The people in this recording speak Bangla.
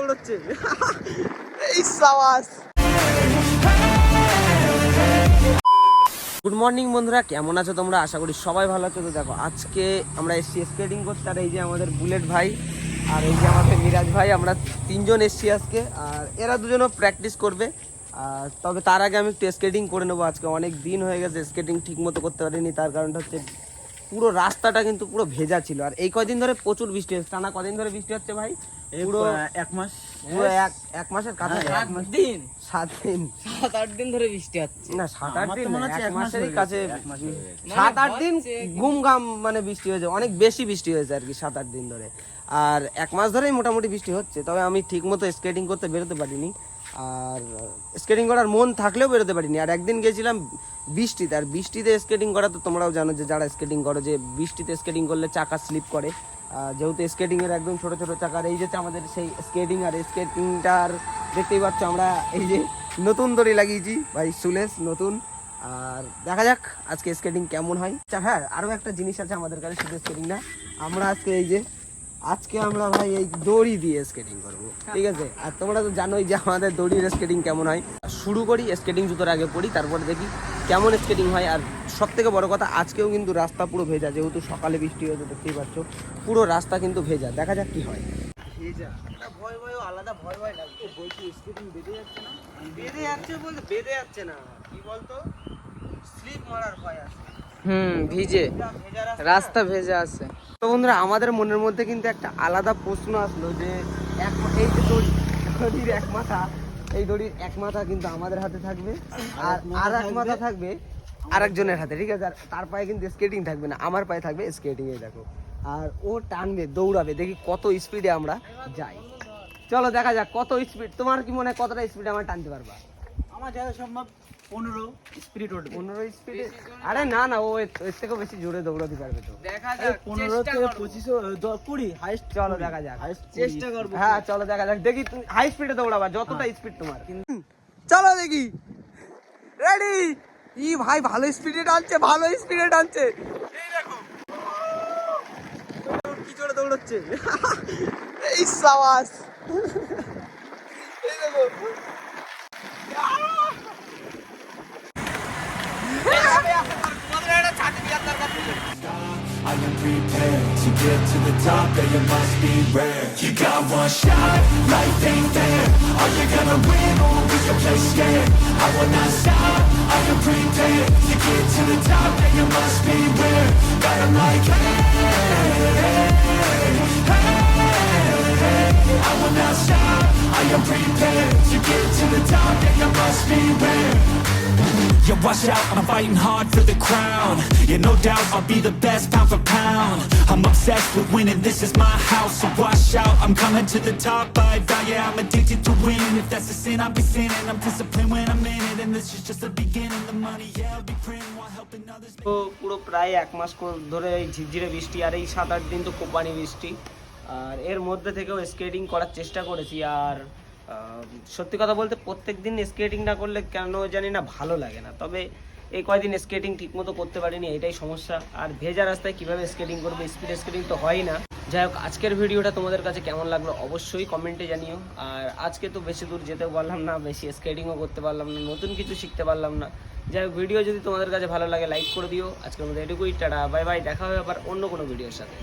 দৌড়চ্ছে। এই গুড মর্নিং বন্ধুরা, কেমন আছো তোমরা? আশা করি সবাই ভালো আছো। তো দেখো, আজকে আমরা এসছি স্কেটিং করতে, আর এই যে আমাদের বুলেট ভাই, আর এই যে আমাদের মিরাজ ভাই, আমরা তিনজন এসছি আজকে, আর এরা দুজনও প্র্যাকটিস করবে। আর তবে তার আগে আমি একটু স্কেটিং করে নেব। আজকে অনেক দিন হয়ে গেছে স্কেটিং ঠিক মতো করতে পারিনি, তার কারণটা হচ্ছে পুরো রাস্তাটা কিন্তু পুরো ভেজা ছিল। আর এই কদিন ধরে প্রচুর বৃষ্টি হচ্ছে। টানা কদিন ধরে বৃষ্টি হচ্ছে ভাই? পুরো এক মাস। পুরো এক এক মাসের কাছে হ্যাঁ, মাস। দিন। সাত দিন। সাত আট দিন ধরে বৃষ্টি হচ্ছে। না সাত আট দিন মনে হচ্ছে এক মাসেরই কাছে গেছে। সাত আট দিন হচ্ছে ঘুম ঘাম মানে বৃষ্টি হয়েছে। অনেক বেশি বৃষ্টি হয়েছে আর কি সাত আট দিন ধরে। আর এক মাস ধরেই মোটামুটি বৃষ্টি হচ্ছে। তবে আমি ঠিক মতো স্কেটিং করতে বেরোতে পারিনি। আর স্কেটিং করার মন থাকলেও বেরোতে পারিনি। আর একদিন গেছিলাম বৃষ্টিতে, আর বৃষ্টিতে স্কেটিং করা তো তোমরাও জানো যে যারা স্কেটিং করো যে বৃষ্টিতে স্কেটিং করলে চাকা স্লিপ করে। যেহেতু স্কেটিংয়ের একদম ছোটো ছোট চাকার এই যে আমাদের সেই স্কেটিং আর স্কেটিংটার দেখতেই পাচ্ছ আমরা এই যে নতুন দড়ি লাগিয়েছি, ভাই সুলেশ নতুন। আর দেখা যাক আজকে স্কেটিং কেমন হয়। আচ্ছা হ্যাঁ আরও একটা জিনিস আছে আমাদের কাছে, শুধু স্কেটিং না। আমরা আজকে এই যে আজকে আমরা ভাই এই দড়ি দিয়ে স্কেটিং করব ঠিক আছে? আর তোমরা তো জানোই যে আমাদের দড়ির স্কেটিং কেমন হয়। শুরু করি স্কেটিং জুতোর আগে পড়ি তারপরে দেখি কেমন স্কেটিং হয়। আর সব থেকে বড় কথা আজকেও কিন্তু রাস্তা পুরো ভেজা যেহেতু সকালে বৃষ্টি হয়েছে দেখতেই পাচ্ছ পুরো রাস্তা কিন্তু ভেজা। দেখা যাক কি হয়। ভেজা একটা ভয় ভয় আলাদা ভয় ভয় লাগছে বলছি স্কেটিং বেঁধে যাচ্ছে না? বেঁধে যাচ্ছে বলতে বেঁধে যাচ্ছে না। কি বলতো? স্লিপ মারার ভয় আছে। হুম ভিজে। রাস্তা ভেজে আছে। তো বন্ধুরা আমাদের মনের মধ্যে কিন্তু একটা আলাদা প্রশ্ন আসলো যে এক এই যে দড়ির এক মাথা এই দড়ির এক মাথা কিন্তু আমাদের হাতে থাকবে আর আর এক মাথা থাকবে আরেকজনের হাতে ঠিক আছে? আর তার পায়ে কিন্তু স্কেটিং থাকবে না আমার পায়ে থাকবে স্কেটিং এ দেখো। আর ও টানবে দৌড়াবে দেখি কত স্পিডে আমরা যাই। চলো দেখা যাক কত স্পিড তোমার কি মনে হয় কতটা স্পিডে আমরা টানতে পারবা? আমার যা সম্ভব। পনেরো স্পিরিট উঠবে পনেরো স্পিডে আরে না না ও এর থেকেও বেশি জোরে দৌড়াতে পারবে তো। দেখা পনেরো থেকে পঁচিশও কুড়ি হাইস্ট চলো দেখা যাক। চেষ্টা করব। হ্যাঁ চলো দেখা যাক। দেখি হাই স্পিডে দৌড়াবা যতটা স্পিড তোমার। চলো দেখি। রেডি ই ভাই ভালো স্পিডে টানছে ভালো স্পিডে টানছে। কি জোরে দৌড়চ্ছে। এই সাবাস। এই দেখো। I am prepared to get to the top, yeah, you must be rare. You got one shot, life ain't fair. Are you gonna win or will you play scared? I will not stop, I am prepared To get to the top, yeah, you must be rare. Got 'em like, hey, hey, hey I will not stop, I am prepared To get to the top, yeah, you must be rare yeah, watch out, I'm fighting hard for the crown Yeah, no doubt, I'll be the best pound for pound I'm obsessed with winning, this is my house So watch out, I'm coming to the top I vow, yeah, I'm addicted to winning If that's a sin, I'll be sinning I'm disciplined when I'm in it And this is just the beginning The money, yeah, I'll be printing While helping others তো পুরো প্রায় এক মাস ধরে এই ঝিরঝিরে বৃষ্টি আর এই সাত আট দিন তো কোম্পানি বৃষ্টি আর এর মধ্যে থেকেও স্কেটিং করার চেষ্টা করেছি আর সত্যি কথা বলতে প্রত্যেক দিন স্কেটিং না করলে কেন জানি না ভালো লাগে না। তবে এই কয়দিন স্কেটিং ঠিকমতো করতে পারিনি, এটাই সমস্যা। আর ভেজা রাস্তায় কীভাবে স্কেটিং করবে স্পিড স্কেটিং তো হয় না। যাই হোক, আজকের ভিডিওটা তোমাদের কাছে কেমন লাগল অবশ্যই কমেন্টে জানিও। আর আজকে তো বেশি দূর যেতেও পারলাম না, বেশি স্কেটিংও করতে পারলাম না, নতুন কিছু শিখতে পারলাম না। যাই হোক ভিডিও যদি তোমাদের কাছে ভালো লাগে লাইক করে দিও। আজকের মধ্যে এটুকুই, টাটা বাই বাই দেখা হবে আবার অন্য কোনো ভিডিওর সাথে।